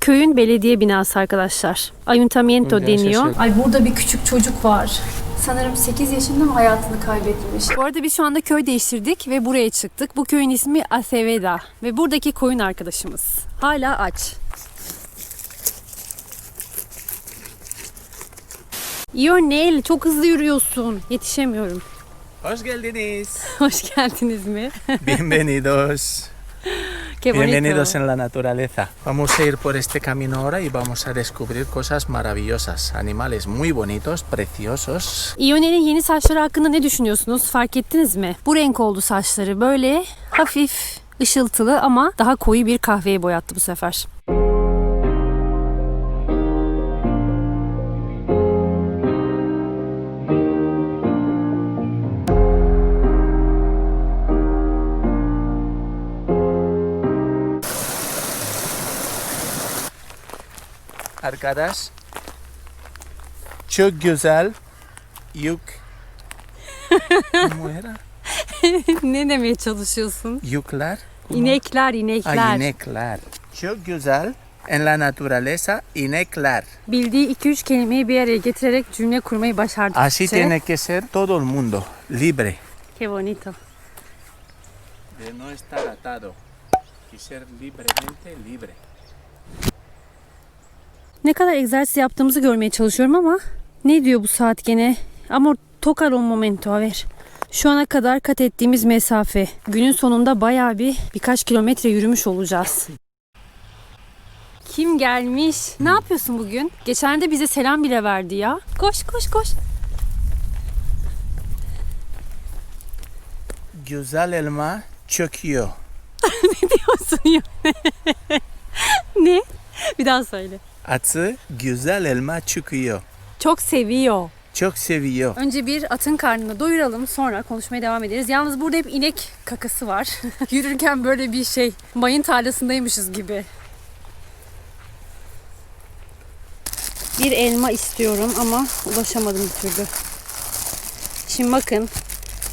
Köyün belediye binası arkadaşlar. Ayuntamiento Öyle deniyor. şaşırdım. Ay burada bir küçük çocuk var. Sanırım 8 yaşında mı hayatını kaybetmiş. Bu arada biz şu anda köy değiştirdik ve buraya çıktık. Bu köyün ismi Aceveda ve buradaki koyun arkadaşımız. Hala aç. Ionel çok hızlı yürüyorsun. Yetişemiyorum. Hoş geldiniz. Hoş geldiniz mi? Bienvenidos. Qué. Bienvenidos en la naturaleza. Vamos a ir por este camino ahora y vamos a descubrir cosas maravillosas, animales muy bonitos, preciosos. Ionel'in yeni saçları hakkında ne düşünüyorsunuz? Fark ettiniz mi? Bu renk oldu saçları. Böyle hafif ışıltılı ama daha koyu bir kahveye boyattı bu sefer. Arkadas. Çok güzel. Yuk. Ne demeye çalışıyorsun? Yuklar. İnekler, inekler. Ah, inekler. Çok güzel. En la naturaleza, inekler. Bildiği 2-3 kelimeyi bir araya getirerek cümle kurmayı başardı. Así tiene que ser todo el mundo, libre. Qué bonito. De no estar atado y ser libremente libre. Ne kadar egzersiz yaptığımızı görmeye çalışıyorum ama ne diyor bu saat gene? Amor tocar un momento a ver. Şu ana kadar kat ettiğimiz mesafe. Günün sonunda bayağı bir birkaç kilometre yürümüş olacağız. Kim gelmiş? Ne yapıyorsun bugün? Geçen de bize selam bile verdi ya. Koş koş koş. Güzel elma çöküyor. Diyorsun ya. ne? Bir daha söyle. Atı güzel elma çıkıyor. Çok seviyor. Çok seviyor. Önce bir atın karnını doyuralım sonra konuşmaya devam ederiz. Yalnız burada hep inek kakası var. Yürürken böyle bir şey mayın tarlasındaymışız gibi. Bir elma istiyorum ama ulaşamadım bir türlü. Şimdi bakın.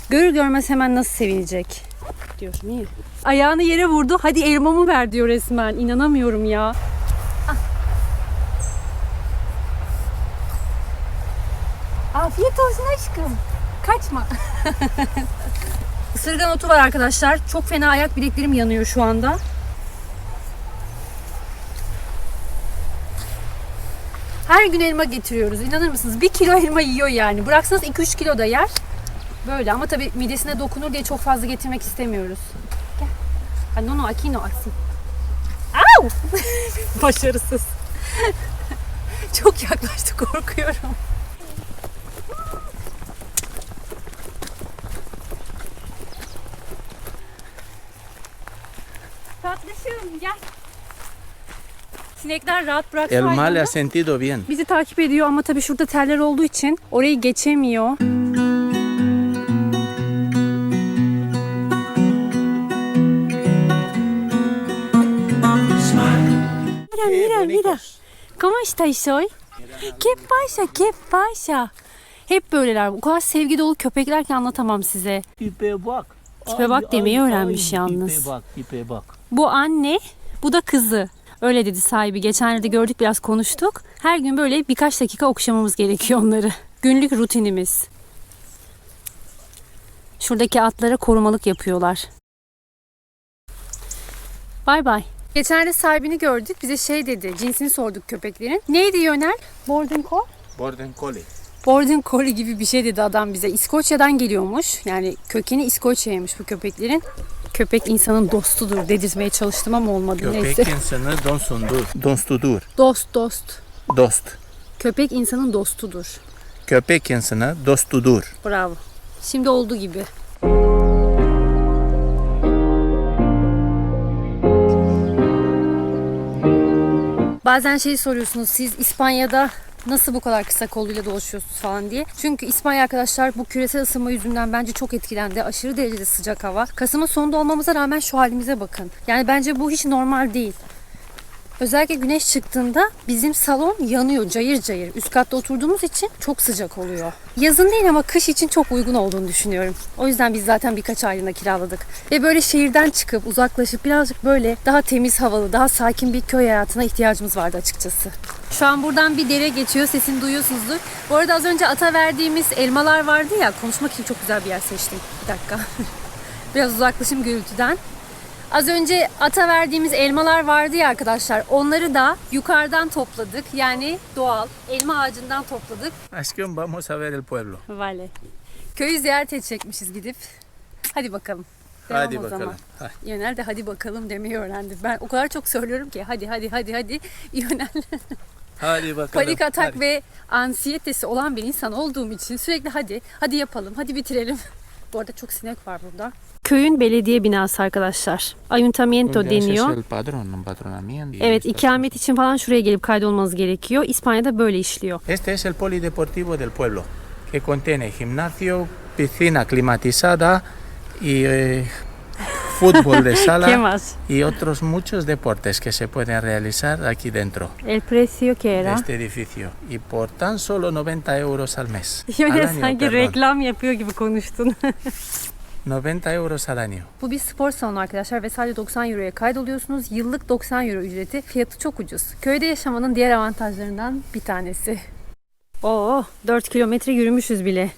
Görür görmez hemen nasıl sevinecek. Diyor. Niye? Ayağını yere vurdu. Hadi elmamı ver diyor resmen. İnanamıyorum ya. Olsun aşkım. Kaçma. Isırgan otu var arkadaşlar. Çok fena ayak bileklerim yanıyor şu anda. Her gün elma getiriyoruz. İnanır mısınız? Bir kilo elma yiyor yani. Bıraksanız 2-3 kilo da yer. Böyle ama tabii midesine dokunur diye çok fazla getirmek istemiyoruz. Gel. Ha, no no aquí no así. Au! Başarısız. çok yaklaştı korkuyorum. Tatlışım gel. Sinekler rahat El mal hayvanı. ha sentido bien. Bizi takip ediyor ama tabii şurada teller olduğu için orayı geçemiyor. Mira, mira, mira. ¿Cómo estáis hoy? ¿Qué pasa? ¿Qué pasa? Hep böyleler. O kadar sevgi dolu köpekler ki anlatamam size. Tipe bak. Tipe bak demeyi öğrenmiş yalnız. Tipe bak, tipe bak. Bu anne, bu da kızı. Öyle dedi sahibi. Geçenlerde gördük biraz konuştuk. Her gün böyle birkaç dakika okşamamız gerekiyor onları. Günlük rutinimiz. Şuradaki atlara korumalık yapıyorlar. Bay bay. Geçenlerde sahibini gördük. Bize şey dedi. Cinsini sorduk köpeklerin. Neydi Yönel? Border Collie. Borden Collie. Border Collie gibi bir şey dedi adam bize. İskoçya'dan geliyormuş. Yani kökeni İskoçya'ymış bu köpeklerin. Köpek insanın dostudur dedirtmeye çalıştım ama olmadı. Köpek Neyse. insanı donsundur. Donstudur. Dost dost. Dost. Köpek insanın dostudur. Köpek insanı dostudur. Bravo. Şimdi olduğu gibi. Bazen şey soruyorsunuz siz İspanya'da nasıl bu kadar kısa kolluyla dolaşıyorsunuz falan diye. Çünkü İspanya arkadaşlar bu küresel ısınma yüzünden bence çok etkilendi. Aşırı derecede sıcak hava. Kasım'ın sonunda olmamıza rağmen şu halimize bakın. Yani bence bu hiç normal değil. Özellikle güneş çıktığında bizim salon yanıyor cayır cayır. Üst katta oturduğumuz için çok sıcak oluyor. Yazın değil ama kış için çok uygun olduğunu düşünüyorum. O yüzden biz zaten birkaç aylığına kiraladık. Ve böyle şehirden çıkıp uzaklaşıp birazcık böyle daha temiz havalı, daha sakin bir köy hayatına ihtiyacımız vardı açıkçası. Şu an buradan bir dere geçiyor. Sesini duyuyorsunuzdur. Bu arada az önce ata verdiğimiz elmalar vardı ya. Konuşmak için çok güzel bir yer seçtim. Bir dakika. Biraz uzaklaşım gürültüden. Az önce ata verdiğimiz elmalar vardı ya arkadaşlar. Onları da yukarıdan topladık. Yani doğal elma ağacından topladık. Aşkım vamos a ver el pueblo. Vale. Köyü ziyaret edecekmişiz gidip. Hadi bakalım. Devam Hadi o bakalım. zaman. Hadi. Yönel de hadi bakalım demeyi öğrendi. Ben o kadar çok söylüyorum ki hadi hadi hadi hadi. Yönel Hadi bakalım. panik atak hadi. ve ansiyetesi olan bir insan olduğum için sürekli hadi hadi yapalım hadi bitirelim. Bu arada çok sinek var burada. Köyün belediye binası arkadaşlar. Ayuntamiento Ya deniyor. Evet ikamet için falan şuraya gelip kaydolmanız gerekiyor. İspanya'da böyle işliyor. Este es el polideportivo del pueblo, que contiene gimnasio, piscina climatizada y eh, fútbol de ¿Qué sala y otros muchos deportes que se pueden realizar aquí dentro El precio que de era. este edificio. Y por tan solo 90 euros al mes. Yöne año, sanki perdón. reklam yapıyor gibi konuştun. 90 euros al año. Bu bir spor salonu arkadaşlar ve sadece 90 euroya kaydoluyorsunuz. Yıllık 90 euro ücreti. Fiyatı çok ucuz. Köyde yaşamanın diğer avantajlarından bir tanesi. Oo, 4 kilometre yürümüşüz bile.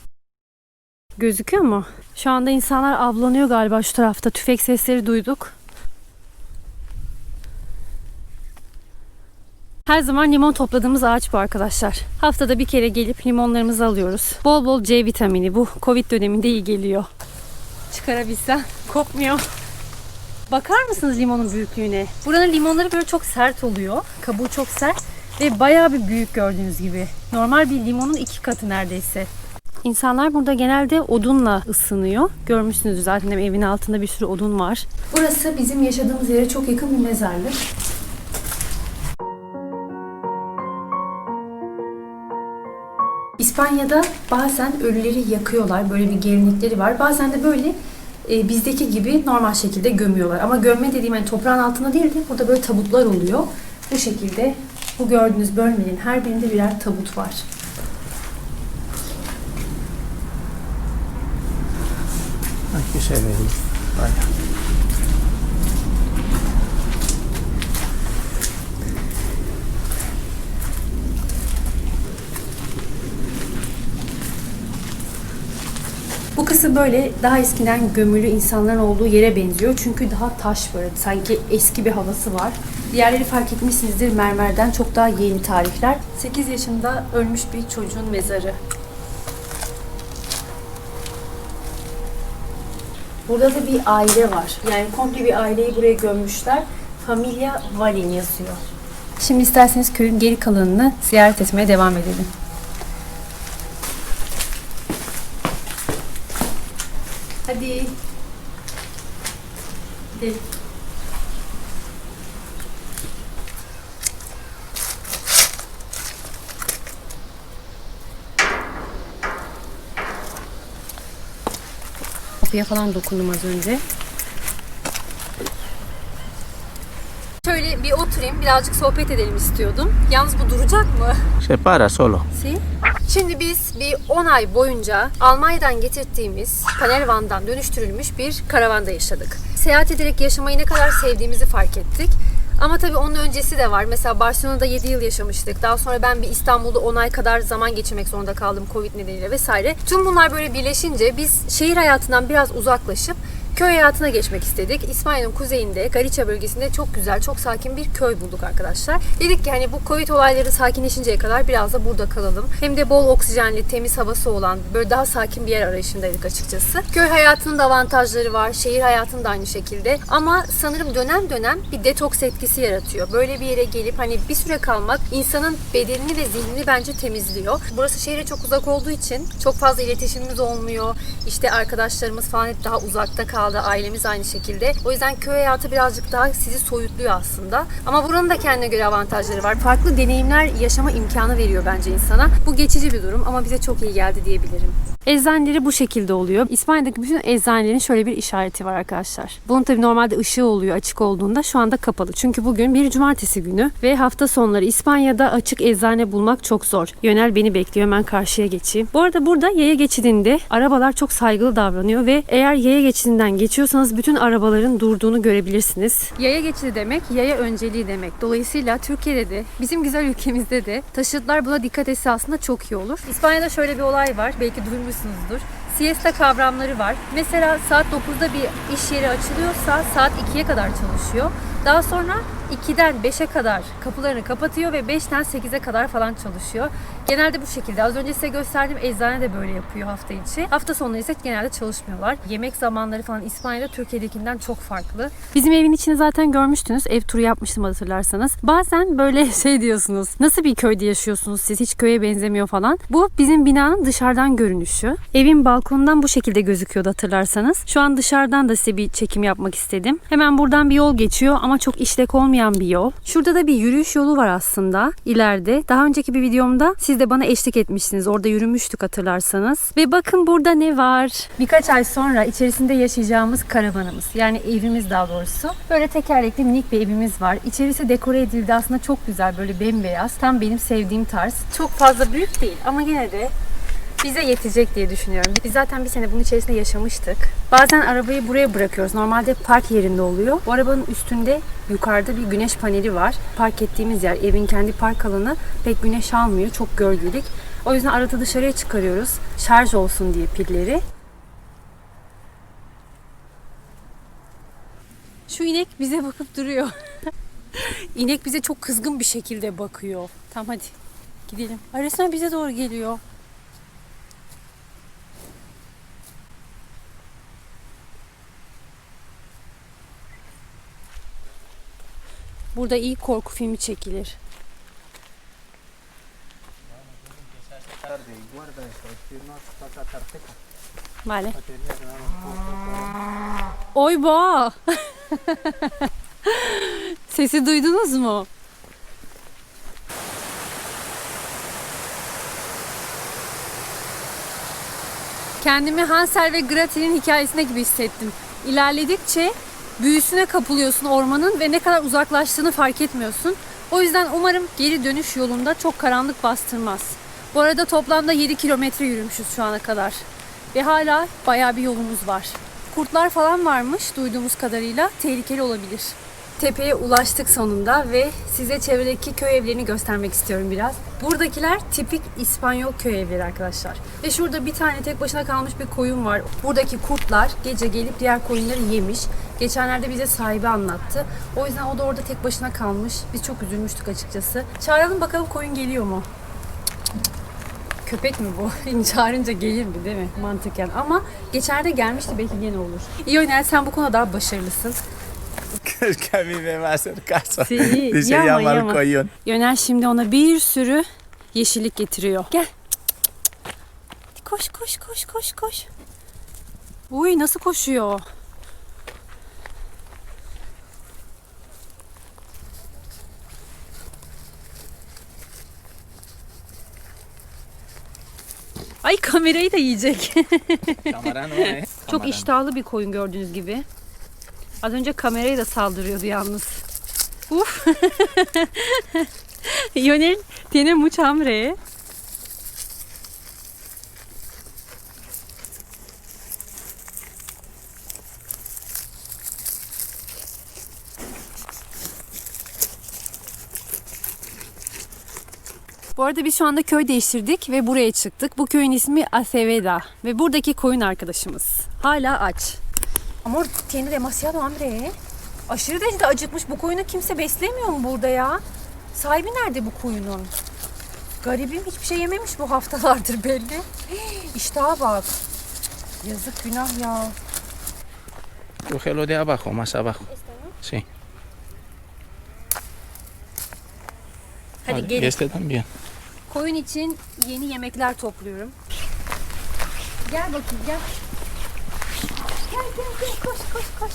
Gözüküyor mu? Şu anda insanlar avlanıyor galiba şu tarafta. Tüfek sesleri duyduk. Her zaman limon topladığımız ağaç bu arkadaşlar. Haftada bir kere gelip limonlarımızı alıyoruz. Bol bol C vitamini bu Covid döneminde iyi geliyor. Çıkarabilsem kopmuyor. Bakar mısınız limonun büyüklüğüne? Buranın limonları böyle çok sert oluyor. Kabuğu çok sert ve bayağı bir büyük gördüğünüz gibi. Normal bir limonun iki katı neredeyse. İnsanlar burada genelde odunla ısınıyor. Görmüşsünüz zaten evin altında bir sürü odun var. Burası bizim yaşadığımız yere çok yakın bir mezarlık. İspanya'da bazen ölüleri yakıyorlar. Böyle bir gelenekleri var. Bazen de böyle e, bizdeki gibi normal şekilde gömüyorlar. Ama gömme dediğim hani toprağın altında değil de burada böyle tabutlar oluyor. Bu şekilde bu gördüğünüz bölmenin her birinde birer tabut var. Aquí se ve. Kısım böyle daha eskiden gömülü insanların olduğu yere benziyor. Çünkü daha taş böyle sanki eski bir havası var. Diğerleri fark etmişsinizdir mermerden çok daha yeni tarihler. 8 yaşında ölmüş bir çocuğun mezarı. Burada da bir aile var. Yani komple bir aileyi buraya gömmüşler. Familia Valin yazıyor. Şimdi isterseniz köyün geri kalanını ziyaret etmeye devam edelim. Hadi. Kapıya falan dokundum az önce. Oturayım, birazcık sohbet edelim istiyordum. Yalnız bu duracak mı? Se para solo. Si. Şimdi biz bir 10 ay boyunca Almanya'dan getirdiğimiz panel vandan dönüştürülmüş bir karavanda yaşadık. Seyahat ederek yaşamayı ne kadar sevdiğimizi fark ettik. Ama tabii onun öncesi de var. Mesela Barcelona'da 7 yıl yaşamıştık. Daha sonra ben bir İstanbul'da 10 ay kadar zaman geçirmek zorunda kaldım Covid nedeniyle vesaire. Tüm bunlar böyle birleşince biz şehir hayatından biraz uzaklaşıp köy hayatına geçmek istedik. İspanya'nın kuzeyinde, Galicia bölgesinde çok güzel, çok sakin bir köy bulduk arkadaşlar. Dedik ki hani bu Covid olayları sakinleşinceye kadar biraz da burada kalalım. Hem de bol oksijenli, temiz havası olan böyle daha sakin bir yer arayışındaydık açıkçası. Köy hayatının da avantajları var, şehir hayatının da aynı şekilde. Ama sanırım dönem dönem bir detoks etkisi yaratıyor. Böyle bir yere gelip hani bir süre kalmak insanın bedenini ve zihnini bence temizliyor. Burası şehre çok uzak olduğu için çok fazla iletişimimiz olmuyor. İşte arkadaşlarımız falan hep daha uzakta kaldı. Ailemiz aynı şekilde. O yüzden köy hayatı birazcık daha sizi soyutluyor aslında. Ama buranın da kendine göre avantajları var. Farklı deneyimler yaşama imkanı veriyor bence insana. Bu geçici bir durum ama bize çok iyi geldi diyebilirim. Eczaneleri bu şekilde oluyor. İspanya'daki bütün eczanelerin şöyle bir işareti var arkadaşlar. Bunun tabii normalde ışığı oluyor açık olduğunda şu anda kapalı. Çünkü bugün bir cumartesi günü ve hafta sonları İspanya'da açık eczane bulmak çok zor. Yönel beni bekliyor hemen karşıya geçeyim. Bu arada burada yaya geçidinde arabalar çok saygılı davranıyor ve eğer yaya geçidinden geçiyorsanız bütün arabaların durduğunu görebilirsiniz. Yaya geçidi demek yaya önceliği demek. Dolayısıyla Türkiye'de de bizim güzel ülkemizde de taşıtlar buna dikkat etse aslında çok iyi olur. İspanya'da şöyle bir olay var. Belki duymuşsunuzdur. Siesta kavramları var. Mesela saat 9'da bir iş yeri açılıyorsa saat 2'ye kadar çalışıyor. Daha sonra 2'den 5'e kadar kapılarını kapatıyor ve 5'ten 8'e kadar falan çalışıyor. Genelde bu şekilde. Az önce size gösterdiğim eczane de böyle yapıyor hafta içi. Hafta sonları ise genelde çalışmıyorlar. Yemek zamanları falan İspanya'da Türkiye'dekinden çok farklı. Bizim evin içini zaten görmüştünüz. Ev turu yapmıştım hatırlarsanız. Bazen böyle şey diyorsunuz. Nasıl bir köyde yaşıyorsunuz siz? Hiç köye benzemiyor falan. Bu bizim binanın dışarıdan görünüşü. Evin balkonundan bu şekilde gözüküyordu hatırlarsanız. Şu an dışarıdan da size bir çekim yapmak istedim. Hemen buradan bir yol geçiyor ama çok işlek olmayan bir yol. Şurada da bir yürüyüş yolu var aslında ileride. Daha önceki bir videomda siz de bana eşlik etmiştiniz. Orada yürümüştük hatırlarsanız. Ve bakın burada ne var? Birkaç ay sonra içerisinde yaşayacağımız karavanımız. Yani evimiz daha doğrusu. Böyle tekerlekli minik bir evimiz var. İçerisi dekore edildi aslında çok güzel böyle bembeyaz. Tam benim sevdiğim tarz. Çok fazla büyük değil ama yine de bize yetecek diye düşünüyorum. Biz zaten bir sene bunun içerisinde yaşamıştık. Bazen arabayı buraya bırakıyoruz. Normalde park yerinde oluyor. Bu arabanın üstünde yukarıda bir güneş paneli var. Park ettiğimiz yer, evin kendi park alanı pek güneş almıyor. Çok gölgelik. O yüzden arada dışarıya çıkarıyoruz. Şarj olsun diye pilleri. Şu inek bize bakıp duruyor. İnek bize çok kızgın bir şekilde bakıyor. Tamam hadi gidelim. Resmen bize doğru geliyor. Burada iyi korku filmi çekilir. Vale. Oy ba! Sesi duydunuz mu? Kendimi Hansel ve Gretel'in hikayesinde gibi hissettim. İlerledikçe büyüsüne kapılıyorsun ormanın ve ne kadar uzaklaştığını fark etmiyorsun. O yüzden umarım geri dönüş yolunda çok karanlık bastırmaz. Bu arada toplamda 7 kilometre yürümüşüz şu ana kadar. Ve hala bayağı bir yolumuz var. Kurtlar falan varmış duyduğumuz kadarıyla. Tehlikeli olabilir. Tepeye ulaştık sonunda ve size çevredeki köy evlerini göstermek istiyorum biraz. Buradakiler tipik İspanyol köy evleri arkadaşlar. Ve şurada bir tane tek başına kalmış bir koyun var. Buradaki kurtlar gece gelip diğer koyunları yemiş. Geçenlerde bize sahibi anlattı. O yüzden o da orada tek başına kalmış. Biz çok üzülmüştük açıkçası. Çağıralım bakalım koyun geliyor mu? Köpek mi bu? Çağırınca gelir mi değil mi? Mantıken. Ama geçerde gelmişti belki gene olur. İyi Önel sen bu konuda daha başarılısın. Es que a mí me va a hacer caso. Sí, Dice llama, llama al llama. collón. Yönel şimdi ona bir sürü yeşillik getiriyor. Gel. Hadi koş koş koş koş koş. Uy nasıl koşuyor? Ay kamerayı da yiyecek. Çok iştahlı bir koyun gördüğünüz gibi. Az önce kameraya da saldırıyordu yalnız. Uf. Yonel tiene mucha. Bu arada biz şu anda köy değiştirdik ve buraya çıktık. Bu köyün ismi Aceveda ve buradaki koyun arkadaşımız. Hala aç. Amor tiene demasiado hambre. Aşırı derecede acıkmış. Bu koyunu kimse beslemiyor mu burada ya? Sahibi nerede bu koyunun? Garibim hiçbir şey yememiş bu haftalardır belli. İştaha bak. Yazık günah ya. Cógelo de abajo, más abajo. Sí. Hadi gelin. este también. Koyun için yeni yemekler topluyorum. Gel bakayım gel. Gel gel gel koş koş koş.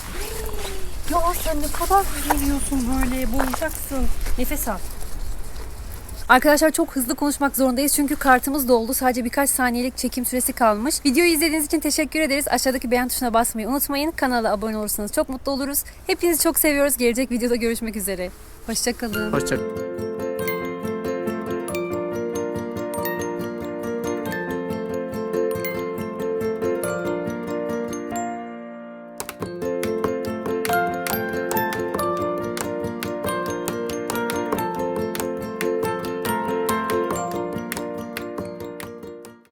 Ya sen ne kadar hızlı yiyorsun böyle boğulacaksın. Nefes al. Arkadaşlar çok hızlı konuşmak zorundayız çünkü kartımız doldu. Sadece birkaç saniyelik çekim süresi kalmış. Videoyu izlediğiniz için teşekkür ederiz. Aşağıdaki beğen tuşuna basmayı unutmayın. Kanala abone olursanız çok mutlu oluruz. Hepinizi çok seviyoruz. Gelecek videoda görüşmek üzere. Hoşçakalın. Hoşça